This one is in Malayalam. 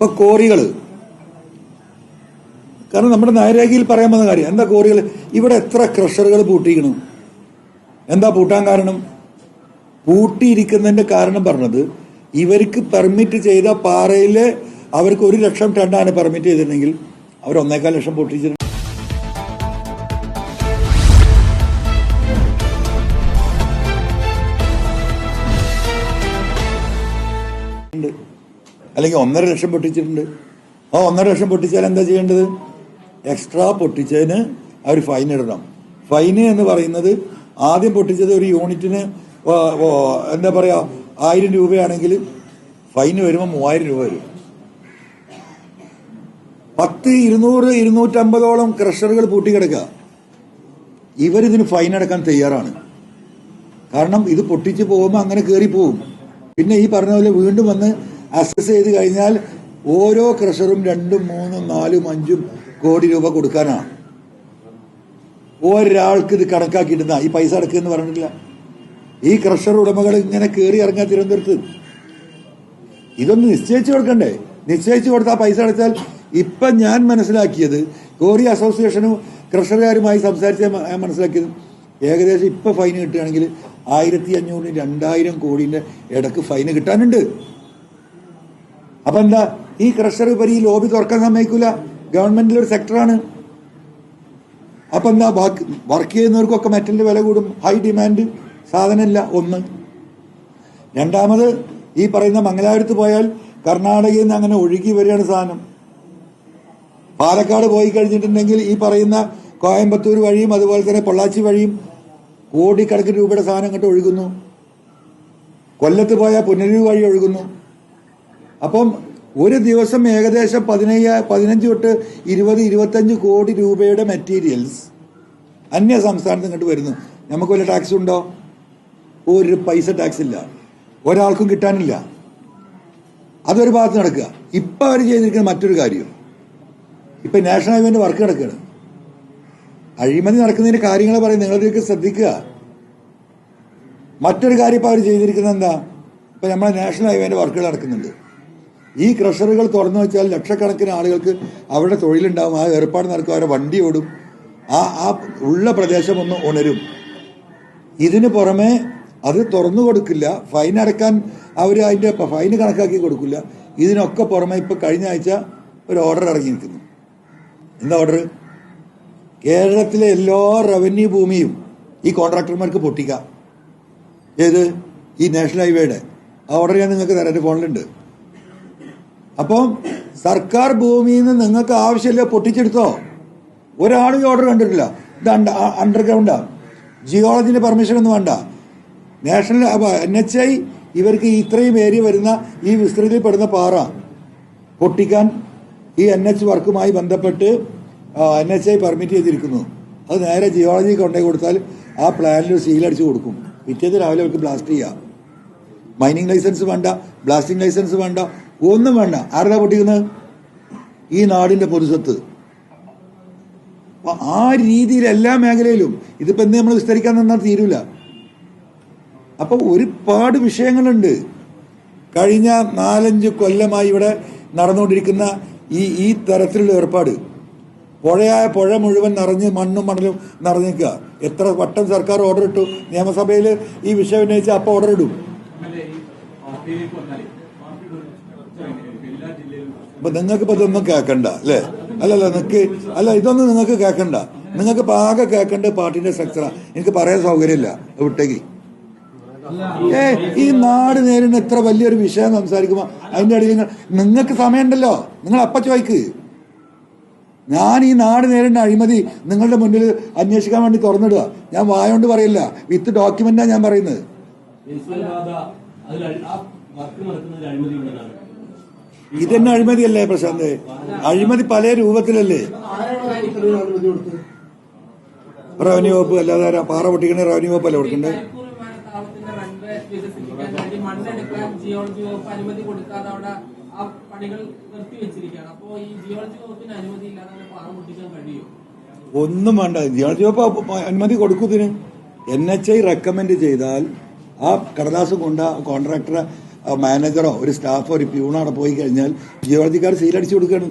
ഇപ്പൊ കോറികൾ കാരണം നമ്മുടെ നയരേഖയിൽ പറയാൻ വന്ന കാര്യം എന്താ കോറികൾ ഇവിടെ എത്ര ക്രഷറുകൾ പൂട്ടിക്കണം എന്താ പൂട്ടാൻ കാരണം? പൂട്ടിയിരിക്കുന്നതിന്റെ കാരണം പറഞ്ഞത് ഇവർക്ക് പെർമിറ്റ് ചെയ്ത പാറയിൽ അവർക്ക് ഒരു ലക്ഷം ടണ്ണാണ് പെർമിറ്റ് ചെയ്തിരുന്നെങ്കിൽ അവർ ഒന്നേക്കാൽ ലക്ഷം പൊട്ടിച്ചിട്ടുണ്ട് അല്ലെങ്കിൽ ഒന്നര ലക്ഷം പൊട്ടിച്ചിട്ടുണ്ട്. ആ ഒന്നര ലക്ഷം പൊട്ടിച്ചാൽ എന്താ ചെയ്യേണ്ടത്? എക്സ്ട്രാ പൊട്ടിച്ചതിന് അവർ ഫൈൻ ഇടണം. ഫൈന് എന്ന് പറയുന്നത് ആദ്യം പൊട്ടിച്ചത് ഒരു യൂണിറ്റിന് എന്താ പറയുക ആയിരം രൂപയാണെങ്കിൽ ഫൈന് വരുമ്പോൾ മൂവായിരം രൂപ വരും. പത്ത് ഇരുന്നൂറ് ഇരുന്നൂറ്റമ്പതോളം ക്രഷറുകൾ പൂട്ടിക്കിടക്കുക. ഇവരിതിന് ഫൈൻ അടക്കാൻ തയ്യാറാണ്. കാരണം ഇത് പൊട്ടിച്ച് പോകുമ്പോൾ അങ്ങനെ കയറി പോകും പിന്നെ ഈ പറഞ്ഞ പോലെ വീണ്ടും വന്ന് അസസ് ചെയ്ത് കഴിഞ്ഞാൽ ഓരോ ക്രഷറും രണ്ടും മൂന്നും നാലും അഞ്ചും കോടി രൂപ കൊടുക്കാനാണ് ഒരാൾക്ക് ഇത് കണക്കാക്കിയിടുന്ന ഈ പൈസ അടക്കുമെന്ന് പറഞ്ഞിട്ടില്ല. ഈ ക്രഷർ ഉടമകൾ ഇങ്ങനെ കയറി ഇറങ്ങാൻ തിരുവനന്തപുരത്ത്. ഇതൊന്ന് നിശ്ചയിച്ചു കൊടുക്കണ്ടേ? നിശ്ചയിച്ചു കൊടുത്താൽ പൈസ അടച്ചാൽ ഇപ്പൊ ഞാൻ മനസ്സിലാക്കിയത് കോറി അസോസിയേഷനും ക്രഷറുകാരുമായി സംസാരിച്ച മനസ്സിലാക്കിയത് ഏകദേശം ഇപ്പൊ ഫൈൻ കിട്ടുകയാണെങ്കിൽ ആയിരത്തി അഞ്ഞൂറിന് രണ്ടായിരം കോടിന്റെ ഇടയ്ക്ക് ഫൈന് കിട്ടാനുണ്ട്. അപ്പൊ എന്താ ഈ ക്രഷർ ഇവർ ഈ ലോബി തുറക്കാൻ സമ്മതിക്കൂല. ഗവൺമെന്റിലെ ഒരു സെക്ടറാണ് അപ്പൊ എന്താ വർക്ക് ചെയ്യുന്നവർക്കൊക്കെ മെറ്റലിന്റെ വില കൂടും. ഹൈ ഡിമാൻഡ് സാധനമില്ല ഒന്ന്. രണ്ടാമത് ഈ പറയുന്ന മംഗലാപുരത്ത് പോയാൽ കർണാടകയിൽ നിന്ന് അങ്ങനെ ഒഴുകി വരികയാണ് സാധനം. പാലക്കാട് പോയി കഴിഞ്ഞിട്ടുണ്ടെങ്കിൽ ഈ പറയുന്ന കോയമ്പത്തൂർ വഴിയും അതുപോലെ തന്നെ പൊള്ളാച്ചി വഴിയും കോടിക്കണക്കിന് രൂപയുടെ സാധനം ഇങ്ങോട്ട് ഒഴുകുന്നു. കൊല്ലത്ത് പോയാൽ പുനലൂർ വഴി ഒഴുകുന്നു. അപ്പം ഒരു ദിവസം ഏകദേശം പതിനയ്യ പതിനഞ്ച് തൊട്ട് ഇരുപത് ഇരുപത്തഞ്ച് കോടി രൂപയുടെ മെറ്റീരിയൽസ് അന്യ സംസ്ഥാനത്ത് ഇങ്ങോട്ട് വരുന്നു. നമുക്ക് വല്ല ടാക്സ് ഉണ്ടോ? ഒരു പൈസ ടാക്സ് ഇല്ല. ഒരാൾക്കും കിട്ടാനില്ല. അതൊരു ഭാഗത്ത് നടക്കുക. ഇപ്പം അവർ ചെയ്തിരിക്കുന്ന മറ്റൊരു കാര്യം. ഇപ്പം നാഷണൽ ഹൈവേന്റെ വർക്ക് നടക്കുകയാണ് അഴിമതി നടക്കുന്നതിന്റെ കാര്യങ്ങൾ പറയും നിങ്ങളിതൊക്കെ ശ്രദ്ധിക്കുക. മറ്റൊരു കാര്യം ഇപ്പം അവർ ചെയ്തിരിക്കുന്നത് എന്താ? ഇപ്പം നമ്മളെ നാഷണൽ ഹൈവേന്റെ വർക്കുകൾ നടക്കുന്നുണ്ട്. ഈ ക്രഷറുകൾ തുറന്നു വെച്ചാൽ ലക്ഷക്കണക്കിന് ആളുകൾക്ക് അവരുടെ തൊഴിലുണ്ടാവും ആ ഏർപ്പാട് നടക്കും അവരുടെ വണ്ടി ഓടും ആ ആ ഉള്ള പ്രദേശം ഒന്ന് ഉണരും. ഇതിന് പുറമെ അത് തുറന്നു കൊടുക്കില്ല ഫൈൻ അടക്കാൻ അവർ അതിന്റെ ഫൈൻ കണക്കാക്കി കൊടുക്കില്ല. ഇതിനൊക്കെ പുറമെ ഇപ്പം കഴിഞ്ഞ ആഴ്ച ഒരു ഓർഡർ ഇറങ്ങി നിൽക്കുന്നു എന്താ ഓർഡർ കേരളത്തിലെ എല്ലാ റവന്യൂ ഭൂമിയും ഈ കോൺട്രാക്ടർമാർക്ക് പൊട്ടിക്കാം. ഏത്? ഈ നാഷണൽ ഹൈവേയുടെ ആ ഓർഡർ ഞാൻ നിങ്ങൾക്ക് തരാം എന്റെ ഫോണിലുണ്ട്. അപ്പം സർക്കാർ ഭൂമിയിൽ നിന്ന് നിങ്ങൾക്ക് ആവശ്യമില്ല പൊട്ടിച്ചെടുത്തോ. ഒരാളും ഈ ഓർഡർ കണ്ടിട്ടില്ല. ഇത് അണ്ടർഗ്രൗണ്ടാ ജിയോളജിന്റെ പെർമിഷൻ ഒന്നും വേണ്ട. നാഷണൽ എൻ എച്ച് ഐ ഇവർക്ക് ഇത്രയും ഏരിയ വരുന്ന ഈ വിസ്തൃതിയിൽ പെടുന്ന പാറ പൊട്ടിക്കാൻ ഈ എൻ എച്ച് വർക്കുമായി ബന്ധപ്പെട്ട് എൻ എച്ച് ഐ പെർമിറ്റ് ചെയ്തിരിക്കുന്നു. അത് നേരെ ജിയോളജി കൊണ്ടേ കൊടുത്താൽ ആ പ്ലാനിൽ സീലടിച്ച് കൊടുക്കും. പിറ്റേത് രാവിലെ അവർക്ക് ബ്ലാസ്റ്റ് ചെയ്യാം. മൈനിങ് ലൈസൻസ് വേണ്ട ബ്ലാസ്റ്റിംഗ് ലൈസൻസ് വേണ്ട ഒന്നും വേണ്ട. ആരുടെ പൊട്ടിക്കുന്നത്? ഈ നാടിന്റെ പൊതുസ്വത്ത് അപ്പൊ ആ രീതിയിൽ എല്ലാ മേഖലയിലും ഇതിപ്പോ എന്ത് നമ്മൾ വിസ്തരിക്കാൻ നിന്നാൽ തീരൂല. അപ്പൊ ഒരുപാട് വിഷയങ്ങളുണ്ട്. കഴിഞ്ഞ നാലഞ്ച് കൊല്ലമായി ഇവിടെ നടന്നുകൊണ്ടിരിക്കുന്ന ഈ ഈ തരത്തിലുള്ള ഏർപ്പാട്. പുഴയായ പുഴ മുഴുവൻ നിറഞ്ഞ് മണ്ണും മണലും നിറഞ്ഞിക്കുക എത്ര വട്ടം സർക്കാർ ഓർഡർ ഇട്ടു. നിയമസഭയിൽ ഈ വിഷയം ഉന്നയിച്ച് അപ്പോൾ ഓർഡർ ഇടും അല്ലേ ഈ പാർട്ടിയിലേക്ക് വന്നാലേ പാർട്ടിയുടെ ഒരു സ്ട്രക്ചർ എങ്ങനെയായിരിക്കും എല്ലാ ജില്ലയിലും അപ്പൊ നിങ്ങൾക്ക് ഇപ്പൊ ഇതൊന്നും കേൾക്കണ്ട അല്ലേ? അല്ലല്ല നിങ്ങക്ക് അല്ല ഇതൊന്നും നിങ്ങൾക്ക് കേൾക്കണ്ട നിങ്ങൾക്ക് ഇപ്പൊ ആകെ കേൾക്കേണ്ട പാർട്ടിന്റെ സ്ട്രക്ചറാ എനിക്ക് പറയാൻ സൗകര്യമില്ല വിട്ടേക്ക്. ഏ ഈ നാട് നേരിടുന്ന എത്ര വലിയൊരു വിഷയം സംസാരിക്കുമ്പോ അതിന്റെ ഇടയിൽ നിങ്ങൾ നിങ്ങൾക്ക് സമയമുണ്ടല്ലോ. നിങ്ങൾ അപ്പ ചോയ്ക്ക്. ഞാൻ ഈ നാട് നേരിടുന്ന അഴിമതി നിങ്ങളുടെ മുന്നിൽ അന്വേഷിക്കാൻ വേണ്ടി തുറന്നിടുക. ഞാൻ വായോണ്ട് പറയില്ല. വിത്ത് ഡോക്യുമെന്റാ ഞാൻ പറയുന്നത്. ഇതന്നെ അഴിമതിയല്ലേ പ്രശാന്ത്? അഴിമതി പല രൂപത്തിലല്ലേ? റവന്യൂ വകുപ്പ് അല്ലാതെ? പാറ പൊട്ടിക്കണ റവന്യൂ വകുപ്പ് അല്ലേ കൊടുക്കണ്ടേ? വികസിപ്പിക്കാൻ വേണ്ടി മണ്ണെടുക്കാൻ ജിയോളജി വകുപ്പ് അനുമതി കൊടുക്കാതെ അവിടെ ആ പണികൾ നിർത്തിവെച്ചിരിക്കുകയാണ് അപ്പോ ഈ ജിയോളജി വകുപ്പിന് അനുമതി ഇല്ലാതെ പാറ പൊട്ടിക്കാൻ കഴിയും? ഒന്നും വേണ്ട. ജിയോളജി വകുപ്പ് അനുമതി കൊടുക്കുന്നതിന് എൻ എച്ച് ഐ റെക്കമെൻഡ് ചെയ്താൽ ആ കടലാസ് കൊണ്ട കോൺട്രാക്ടറെ മാനേജറോ ഒരു സ്റ്റാഫോ ഒരു പ്യൂണോ അവിടെ പോയി കഴിഞ്ഞാൽ ജിയോളജിക്കാർ സീലടിച്ചു കൊടുക്കുകയാണ്.